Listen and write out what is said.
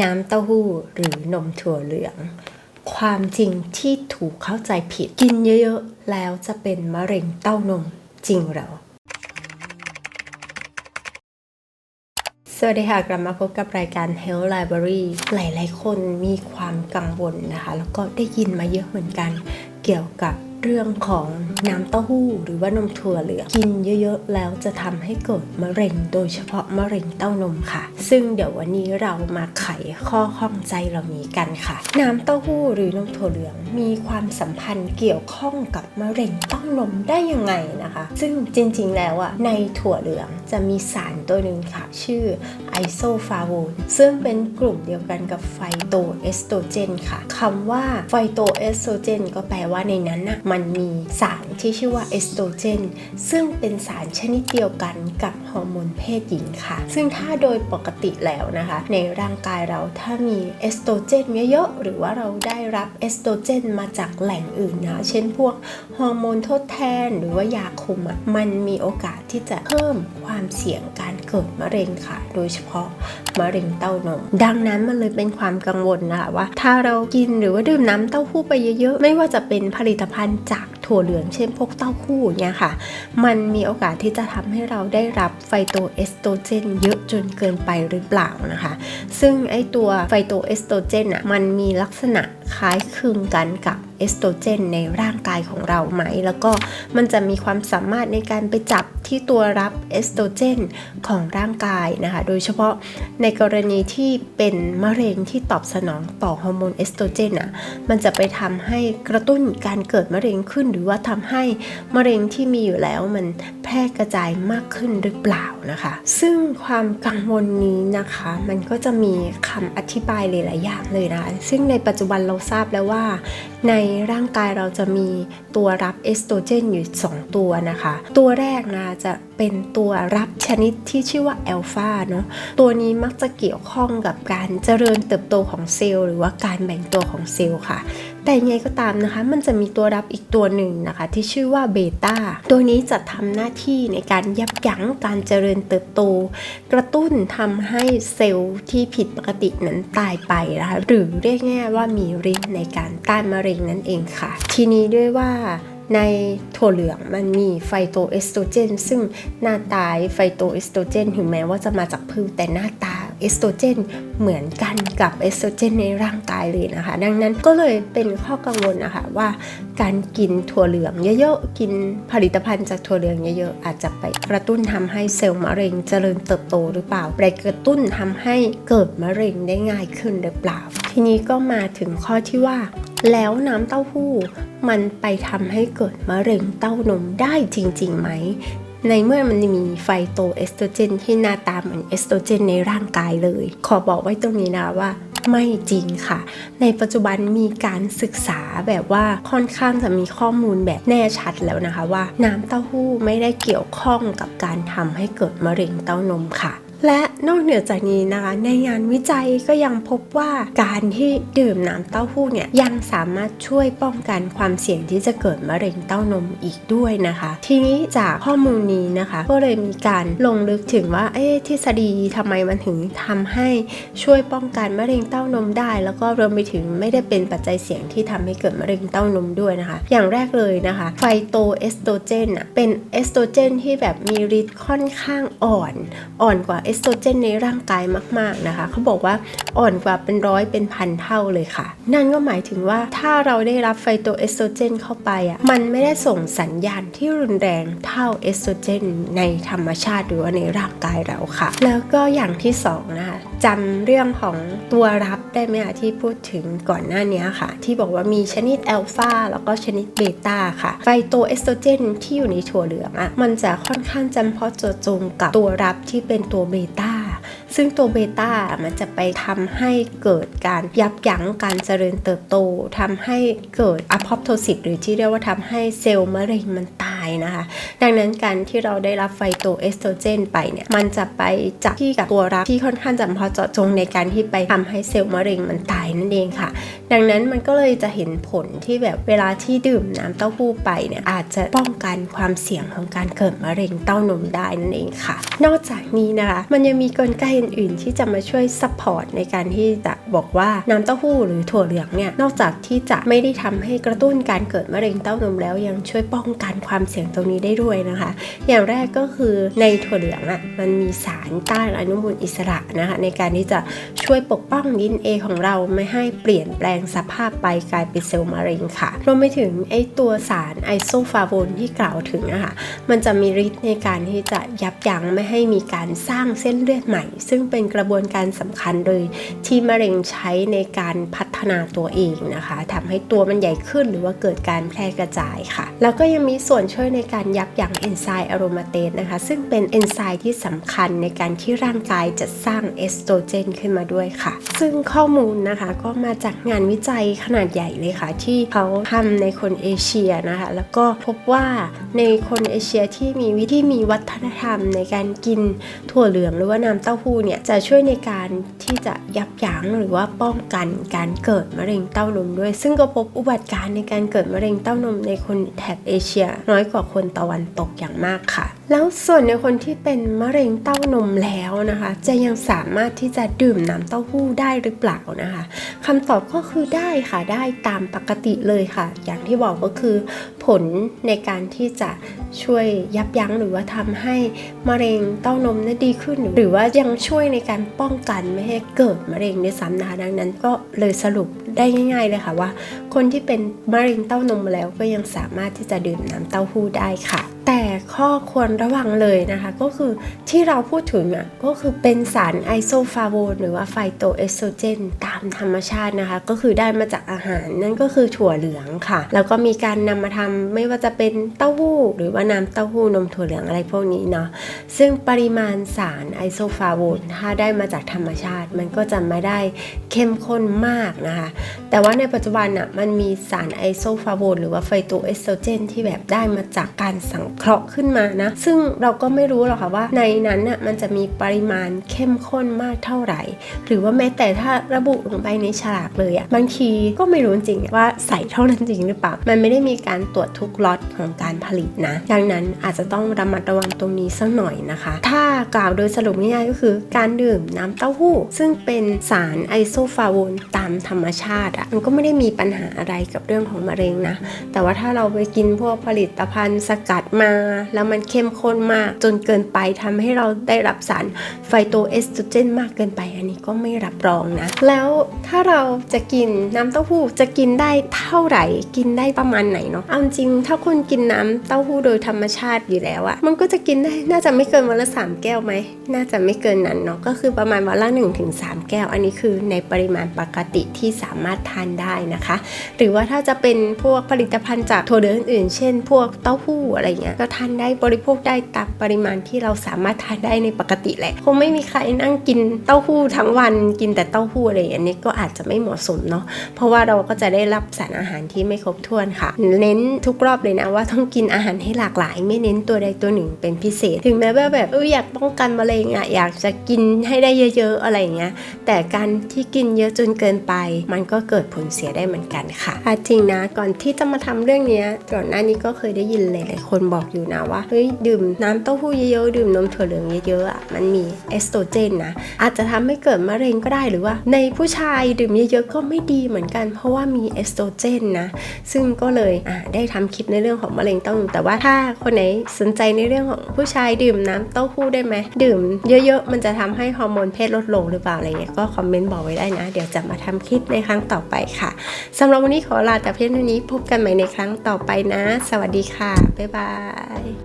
น้ำเต้าหู้หรือนมถั่วเหลือง ความจริงที่ถูกเข้าใจผิดกินเยอะๆ แล้วจะเป็นมะเร็งเต้านมจริงเหรอสวัสดีค่ะ กลับมาพบกับรายการ Health Library หลายๆคนมีความกังวลนะคะ แล้วก็ได้ยินมาเยอะเหมือนกันเกี่ยวกับ เรื่องของน้ำเต้าหู้หรือว่านมถั่วเหลืองกินเยอะๆ แล้วจะทำให้เกิดมะเร็งโดยเฉพาะมะเร็งเต้านมค่ะ ซึ่งเดี๋ยววันนี้เรามาไขข้อข้องใจเหล่านี้กันค่ะ น้ำเต้าหู้หรือนมถั่วเหลืองมีความสัมพันธ์เกี่ยวข้องกับมะเร็งเต้านมได้ยังไงนะคะ ซึ่งจริงๆแล้วอะในถั่วเหลืองจะมีสารตัวหนึ่งค่ะ ชื่อไอโซฟาโวนซึ่งเป็นกลุ่มเดียวกันกับไฟโตเอสโตรเจนค่ะคำว่าไฟโตเอสโตรเจนก็แปลว่าในนั้นน่ะมันมีสารที่ชื่อว่าเอสโตรเจน ซึ่งเป็นสารชนิดเดียวกันกับฮอร์โมนเพศหญิงค่ะ ซึ่งถ้าโดยปกติแล้วนะคะ ในร่างกายเราถ้ามีเอสโตรเจนเยอะๆหรือว่าเราได้รับเอสโตรเจนมาจากแหล่งอื่นนะ เช่นพวกฮอร์โมนทดแทนหรือว่ายาคุมมันมีโอกาสที่จะเพิ่มความเสี่ยงการเกิดมะเร็งค่ะ โดยเฉพาะมะเร็งเต้านม ดังนั้นมันเลยเป็นความกังวลนะคะว่า ถ้าเรากินหรือว่าดื่มน้ำเต้าหู้ไปเยอะๆ ไม่ว่าจะเป็นผลิตภัณฑ์จากถั่วเหลืองเช่นพวกเต้าหู้เนี่ยค่ะ มันมีโอกาสที่จะทำให้เราได้รับไฟโตเอสโตรเจนเยอะจนเกินไปหรือเปล่านะคะ ซึ่งไอตัวไฟโตเอสโตรเจนอะมันมีลักษณะ คล้ายคลึงกันกับเอสโตรเจนในร่างกายของเราไหม แล้วก็มันจะมีความสามารถในการไปจับที่ตัวรับเอสโตรเจนของร่างกายนะคะ โดยเฉพาะในกรณีที่เป็นมะเร็งที่ตอบสนองต่อฮอร์โมนเอสโตรเจนอะ มันจะไปทำให้กระตุ้นการเกิดมะเร็งขึ้น หรือว่าทำให้มะเร็งที่มีอยู่แล้วมันแพร่กระจายมากขึ้นหรือเปล่านะคะ ซึ่งความกังวลนี้นะคะ มันก็จะมีคำอธิบายหลายๆอย่างเลยนะ ซึ่งในปัจจุบันเราทราบแล้วว่า ในร่างกายเราจะมีตัวรับเอสโตรเจนอยู่ 2 ตัวนะคะ ตัวแรกนะจะเป็นตัวรับชนิดที่ชื่อว่าแอลฟาเนาะตัวนี้มักจะเกี่ยวข้องกับการเจริญเติบโตของเซลล์หรือว่าการแบ่งตัวของเซลล์ค่ะ แต่ยังไงก็ตามนะคะ มันจะมีตัวรับอีกตัวหนึ่งนะคะ ที่ชื่อว่าเบต้าตัวนี้จะทำหน้าที่ในการยับยั้งการเจริญเติบโต กระตุ้นทำให้เซลล์ที่ผิดปกตินั้นตายไปนะคะหรือเรียกง่ายว่ามีฤทธิ์ในการต้านมะเร็งนั่นเองค่ะ ทีนี้ด้วยว่าในถั่วเหลืองมันมีไฟโตเอสโตรเจน ซึ่งหน้าตาไฟโตเอสโตรเจน ถึงแม้ว่าจะมาจากพืชแต่หน้าตา เอสโตรเจนเหมือนกันกับเอสโตรเจนในร่างกายเลยนะคะ ดังนั้นก็เลยเป็นข้อกังวลนะคะว่าการกินถั่วเหลืองเยอะๆ กินผลิตภัณฑ์จากถั่วเหลืองเยอะๆ อาจจะไปกระตุ้นทำให้เซลล์มะเร็งเจริญเติบโตหรือเปล่า ไปกระตุ้นทำให้เกิดมะเร็งได้ง่ายขึ้นหรือเปล่า ทีนี้ก็มาถึงข้อที่ว่า แล้วน้ำเต้าหู้มันไปทำให้เกิดมะเร็งเต้านมได้จริงๆไหม ในเมื่อมันมีไฟโตเอสโตรเจนที่หน้าตาเหมือนเอสโตรเจนในร่างกายเลย ขอบอกไว้ตรงนี้นะว่าไม่จริงค่ะ ในปัจจุบันมีการศึกษาแบบว่าค่อนข้างจะมีข้อมูลแบบแน่ชัดแล้วนะคะว่า น้ำเต้าหู้ไม่ได้เกี่ยวข้องกับการทำให้เกิดมะเร็งเต้านมค่ะ และนอกเหนือจากนี้นะคะในงานวิจัยก็ยังพบว่าการที่ดื่มน้ำเต้าหู้เนี่ยยังสามารถช่วยป้องกันความเสี่ยงที่จะเกิดมะเร็งเต้านมอีกด้วยนะคะ ทีนี้จากข้อมูลนี้นะคะ ก็เลยมีการลงลึกถึงว่าเอ๊ะทฤษฎีทำไมมันถึงทำให้ช่วยป้องกันมะเร็งเต้านมได้ แล้วก็รวมไปถึงไม่ได้เป็นปัจจัยเสี่ยงที่ทำให้เกิดมะเร็งเต้านมด้วยนะคะ อย่างแรกเลยนะคะไฟโตเอสโตรเจนอะเป็นเอสโตรเจนที่แบบมีฤทธิ์ค่อนข้างอ่อน อ่อนกว่าเอสโตรเจนในร่างกายมาก ๆ นะคะ เขาบอกว่าอ่อนกว่าเป็นร้อยเป็นพันเท่าเลยค่ะ นั่นก็หมายถึงว่าถ้าเราได้รับไฟโตเอสโตรเจนเข้าไปอะมันไม่ได้ส่งสัญญาณที่รุนแรงเท่าเอสโตรเจนในธรรมชาติหรือว่าในร่างกายเราค่ะ แล้วก็อย่างที่สองนะคะจำเรื่องของตัวรับได้ไหมคะที่พูดถึงก่อนหน้านี้ค่ะ ที่บอกว่ามีชนิดแอลฟาแล้วก็ชนิดเบต้าค่ะไฟโตเอสโตรเจนที่อยู่ในถั่วเหลืองอะมันจะค่อนข้างจำเพาะเจาะจงกับตัวรับที่เป็นตัวเบต้าซึ่งตัวเบต้ามันจะไปทำให้เกิดการยับยั้งการเจริญเติบโตทำให้เกิดอะพอปโทซิสหรือที่เรียกว่าทำให้เซลล์มะเร็งมันายนะคะ ดังนั้นการที่เราได้รับไฟโตเอสโตรเจนไปเนี่ย มันจะไปจับที่กับตัวรับที่ค่อนข้างจำเพาะเจาะจงในการที่ไปทำให้เซลล์มะเร็งมันตายนั่นเองค่ะ ดังนั้นมันก็เลยจะเห็นผลที่แบบเวลาที่ดื่มน้ำเต้าหู้ไปเนี่ยอาจจะป้องกันความเสี่ยงของการเกิดมะเร็งเต้านมได้นั่นเองค่ะ นอกจากนี้นะคะ มันยังมีกลไกอื่นๆ ที่จะมาช่วยซัพพอร์ตในการที่จะบอกว่าน้ำเต้าหู้หรือถั่วเหลืองเนี่ยนอกจากที่จะไม่ได้ทำให้กระตุ้นการเกิดมะเร็งเต้านมแล้วยังช่วยป้องกันความเสียงตรงนี้ได้ด้วยนะคะ อย่างแรกก็คือในถั่วเหลืองอะ่ะมันมีสารต้านอนุมูลอิสระนะคะในการที่จะช่วยปกป้องดีเอของเราไม่ให้เปลี่ยนแปลงสภาพไปกลายเป็นเซลล์มะเร็งค่ะรวมไปถึงไอตัวสารไอโซฟาโวนที่กล่าวถึงนะคะมันจะมีฤทธิ์ในการที่จะยับยั้งไม่ให้มีการสร้างเส้นเลือดใหม่ ซึ่งเป็นกระบวนการสำคัญเลยที่มะเร็งใช้ในการพัฒนาตัวเองนะคะทำให้ตัวมันใหญ่ขึ้นหรือว่าเกิดการแพร่กระจายค่ะ แล้วก็ยังมีส่วนช่วยยในการยับยั้งเอนไซม์อะโรมาเตสนะคะ ซึ่งเป็นเอนไซม์ที่สำคัญในการที่ร่างกายจะสร้างเอสโตรเจนขึ้นมาด้วยค่ะ ซึ่งข้อมูลนะคะก็มาจากงานวิจัยขนาดใหญ่เลยค่ะ ที่เขาทำในคนเอเชียนะคะ แล้วก็พบว่าในคนเอเชียที่มีวิธีมีวัฒนธรรมในการกินถั่วเหลืองหรือว่าน้ำเต้าหู้เนี่ยจะช่วยในการที่จะยับยั้งหรือว่าป้องกันการเกิดมะเร็งเต้านมด้วย ซึ่งก็พบอุบัติการณ์ในการเกิดมะเร็งเต้านมในคนแถบเอเชียน้อยกว่าคนตะวันตกอย่างมากค่ะ แล้วส่วนในคนที่เป็นมะเร็งเต้านมแล้วนะคะ จะยังสามารถที่จะดื่มน้ำเต้าหู้ได้หรือเปล่านะคะคำตอบก็คือได้ค่ะได้ตามปกติเลยค่ะ อย่างที่บอกก็คือ ผลในการที่จะช่วยยับยั้งหรือว่าทำให้มะเร็งเต้านมนั้นดีขึ้น หรือว่ายังช่วยในการป้องกันไม่ให้เกิดมะเร็งด้วยซ้ำนะคะดังนั้นก็เลยสรุปได้ง่าย ๆ เลยค่ะว่า คนที่เป็นมะเร็งเต้านมมาแล้วก็ยังสามารถที่จะดื่มน้ำเต้าหู้ได้ค่ะ แต่ข้อควรระวังเลยนะคะ ก็คือที่เราพูดถึงอะก็คือเป็นสารไอโซฟาโวนหรือว่าไฟโตเอสโตรเจนตามธรรมชาตินะคะ ก็คือได้มาจากอาหารนั่นก็คือถั่วเหลืองค่ะ แล้วก็มีการนำมาทำไม่ว่าจะเป็นเต้าหู้ หรือว่าน้ำเต้าหู้นมถั่วเหลืองอะไรพวกนี้เนาะซึ่งปริมาณสารไอโซฟาโวนถ้าได้มาจากธรรมชาติ มันก็จะไม่ได้เข้มข้นมากนะคะ แต่ว่าในปัจจุบันอะมันมีสารไอโซฟาโวนหรือว่าไฟโตเอสโตรเจนที่แบบได้มาจากการสังเคราะห์ขึ้นมานะ ซึ่งเราก็ไม่รู้หรอกค่ะว่าในนั้นน่ะมันจะมีปริมาณเข้มข้นมากเท่าไหร่ หรือว่าแม้แต่ถ้าระบุลงไปในฉลากเลยอะบางทีก็ไม่รู้จริงว่าใส่เท่านั้นจริงหรือเปล่า มันไม่ได้มีการตรวจทุกล็อตของการผลิตนะ ดังนั้นอาจจะต้องระมัดระวังตรงนี้สักหน่อยนะคะ ถ้ากล่าวโดยสรุปง่ายๆก็คือ การดื่มน้ำเต้าหู้ ซึ่งเป็นสารไอโซฟาโวนตามธรรมชาติอะมันก็ไม่ได้มีปัญหาอะไรกับเรื่องของมะเร็งนะ แต่ว่าถ้าเราไปกินพวกผลิตภัณฑ์สกัดมาแล้วมันเข้มข้นมากจนเกินไปทำให้เราได้รับสารไฟโตเอสโตรเจนมากเกินไป อันนี้ก็ไม่รับรองนะ แล้วถ้าเราจะกินน้ำเต้าหู้จะกินได้เท่าไหร่ กินได้ประมาณไหนเนาะเอาจริงถ้าคุณกินน้ำเต้าหู้โดยธรรมชาติอยู่แล้วอะมันก็จะกินได้น่าจะไม่เกินวันละสามแก้วไหมน่าจะไม่เกินนั้นเนาะก็คือประมาณวันละ1-3 แก้ว อันนี้คือในปริมาณปกติที่สามารถทานได้นะคะ หรือว่าถ้าจะเป็นพวกผลิตภัณฑ์จากถั่วเหลืองอื่น เช่น พวกเต้าหู้อะไรเงี้ยก็ทานได้บริโภคได้ตามปริมาณที่เราสามารถทานได้ในปกติแหละ คงไม่มีใครนั่งกินเต้าหู้ทั้งวันกินแต่เต้าหู้อะไรอย่างนี้ก็อาจจะไม่เหมาะสมเนาะเพราะว่าเราก็จะได้รับสารอาหารที่ไม่ครบถ้วนค่ะ เน้นทุกรอบเลยนะว่าต้องกินอาหารให้หลากหลาย ไม่เน้นตัวใดตัวหนึ่งเป็นพิเศษ ถึงแม้ว่าแบบเอออยากป้องกันมะเร็งอะอยากจะกินให้ได้เยอะๆอะไรอย่างเงี้ยแต่การที่กินเยอะจนเกินไป มันก็เกิดผลเสียได้เหมือนกันค่ะจริงนะก่อนที่จะมาทำเรื่องนี้ก่อนหน้านี้ก็เคยได้ยินหลายๆคนบอกอยู่นะว่าเฮ้ยดื่มน้ำเต้าหู้เยอะๆดื่มนมถั่วเหลืองเยอะๆอะมันมีเอสโตรเจนนะอาจจะทำให้เกิดมะเร็งก็ได้หรือว่า ในผู้ชายดื่มเยอะๆก็ไม่ดีเหมือนกัน เพราะว่ามีเอสโตรเจนนะซึ่งก็เลยอะได้ทำคลิปในเรื่องของมะเร็งเต้านมแต่ว่าถ้าคนไหนสนใจในเรื่องของผู้ชายดื่มน้ำเต้าหู้ได้ไหมดื่มเยอะๆ มันจะทำให้ฮอร์โมนเพศลดลงหรือเปล่าอะไรเงี้ยก็คอมเมนต์บอกไว้ได้นะ เดี๋ยวจะมาทำคลิปในครั้งต่อไปค่ะสำหรับวันนี้ขอลาแต่เพียงเท่านี้พบกันใหม่ในครั้งต่อไปนะ สวัสดีค่ะ บ๊ายบาย Bye.